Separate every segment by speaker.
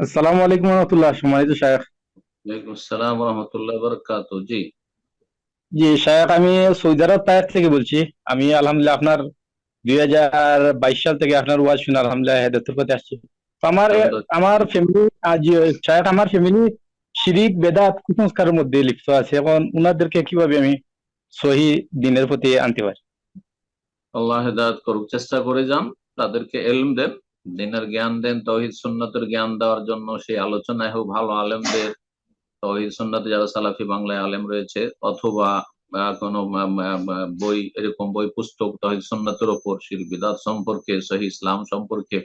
Speaker 1: আসসালামু আলাইকুম রহমতুল্লাহ সম্মানিত শায়েখ।
Speaker 2: ওয়ালাইকুম আসসালাম রহমতুল্লাহ বরকাত জি।
Speaker 1: জি শায়েখ আমি সৌদি আরব তায়েফ থেকে বলছি। আমি আলহামদুলিল্লাহ আপনার দুই হাজার বাইশ সাল থেকে আপনার ওয়াজ শুনে আলহামদুলিল্লাহ হেদায়তের পথে আসছি। আমার আমার ফ্যামিলি আজ শায়েখ আমার ফ্যামিলি শিরিক বেদাত কুসংস্কারের মধ্যে লিপ্ত আছে। এখন উনাদেরকে কীভাবে আমি সহি দিনের প্রতি আনতে পারি?
Speaker 2: আল্লাহ হেদায়ত করুক চেষ্টা করে যান তাদেরকে এলম দেন। দিনের জ্ঞান দেন, তহিদ সুন্নতের জ্ঞান দেওয়ার জন্য সেই আলোচনায় হোক ভালো আলেমদের, তহিদ সুন্নতে যারা সালাফি বাংলায় আলেম রয়েছে, অথবা কোনো বই, এরকম বই, পুস্তক, তহিদ সুন্নতের ওপর, শির বিদাত সম্পর্কে, সহি ইসলাম সম্পর্কে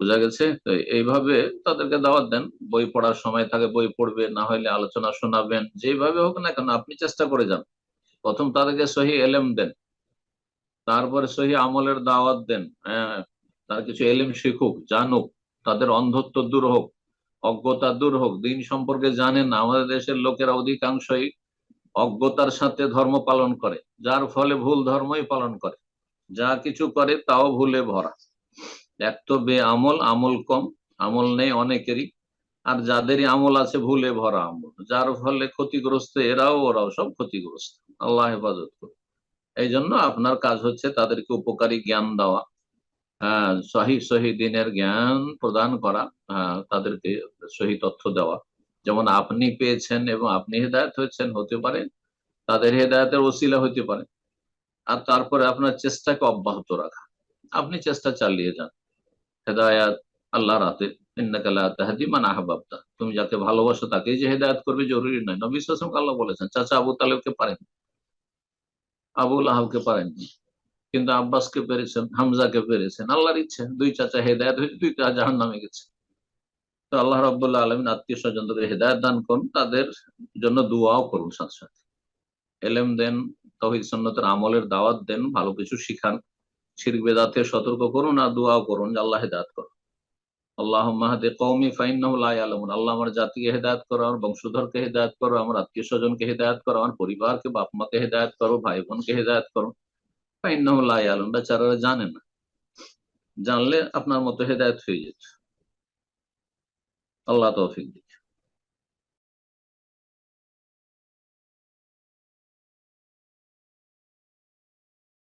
Speaker 2: বোঝা গেছে। তো এইভাবে তাদেরকে দাওয়াত দেন। বই পড়ার সময় থাকে বই পড়বে, না হলে আলোচনা শোনাবেন, যেভাবে হোক না কেন, আপনি চেষ্টা করে যান। প্রথম তাদেরকে সহি এলেম দেন, তারপরে সহি আমলের দাওয়াত দেন হ্যাঁ তার কিছু এলেম শিখুক, জানুক, তাদের অন্ধত্ব দূর হোক, অজ্ঞতা দূর হোক, দিন সম্পর্কে জানেন না, আমাদের দেশের লোকেরা অধিকাংশই অজ্ঞতার সাথে ধর্ম পালন করে, যার ফলে ভুল ধর্মই পালন করে, যা কিছু করে তাও ভুলে ভরা। এক তো বে আমল আমল কম, আমল নেই অনেকেরই, আর যাদেরই আমল আছে ভুলে ভরা আমল, যার ফলে ক্ষতিগ্রস্ত এরাও ওরাও সব ক্ষতিগ্রস্ত। আল্লাহ হেফাজত করুন। এই জন্য আপনার কাজ হচ্ছে তাদেরকে উপকারী জ্ঞান দেওয়া সহি সহি দিনের জ্ঞান প্রদান করা হ্যাঁ তাদেরকে সহি তথ্য দেওয়া। যেমন আপনি পেয়েছেন এবং আপনি হেদায়ত হয়েছেন, হতে পারে, তাদের হেদায়তের ওসিলা হতে পারে। আর তারপরে আপনার চেষ্টাকে অব্যাহত রাখা। আপনি চেষ্টা চালিয়ে যান। হেদায়াত মান আহবাবতা। তুমি যাকে ভালোবাসো তাকেই যে হেদায়ত করবে জরুরি নয়। নবী আল্লাহ বলেছেন, চাচা, আবু তালেবকে পারেন আবুল আহাবকে পারেননি। কিন্তু আব্বাসকে পেরেছেন, হামজাকে পেরেছেন। আল্লাহর ইচ্ছে, দুই চাচা হেদায়ত হয়েছে, দুই চাচা জাহান নামে গেছে। তো আল্লাহ রব্বুল্লাহ আলমিন আত্মীয় স্বজনদের হেদায়ত দান করুন, তাদের জন্য দুয়াও করুন সাথে সাথে। এলেম দেন, তহিদ সন্ন্যতের আমলের দাওয়াত দেন, ভালো কিছু শিখান, শিরক বেদাতে সতর্ক করুন আর দোয়াও করুন আল্লাহ হেদায়ত করুন। আল্লাহ মাহাদে কৌমি ফাইন্নাহু লা ইয়ালামুন, আল্লাহ আমার জাতিকে হেদায়ত করো, আমার বংশধরকে হেদায়ত করো, আমার আত্মীয় স্বজনকে হেদায়ত করো, আমার পরিবারকে বাপ মাকে হেদায়ত করো ভাই বোনকে হেদায়ত করো। বেচারারা জানে না। জানলে আপনার মতো হেদায়ত হয়ে যেত। আল্লাহ তৌফিক দিন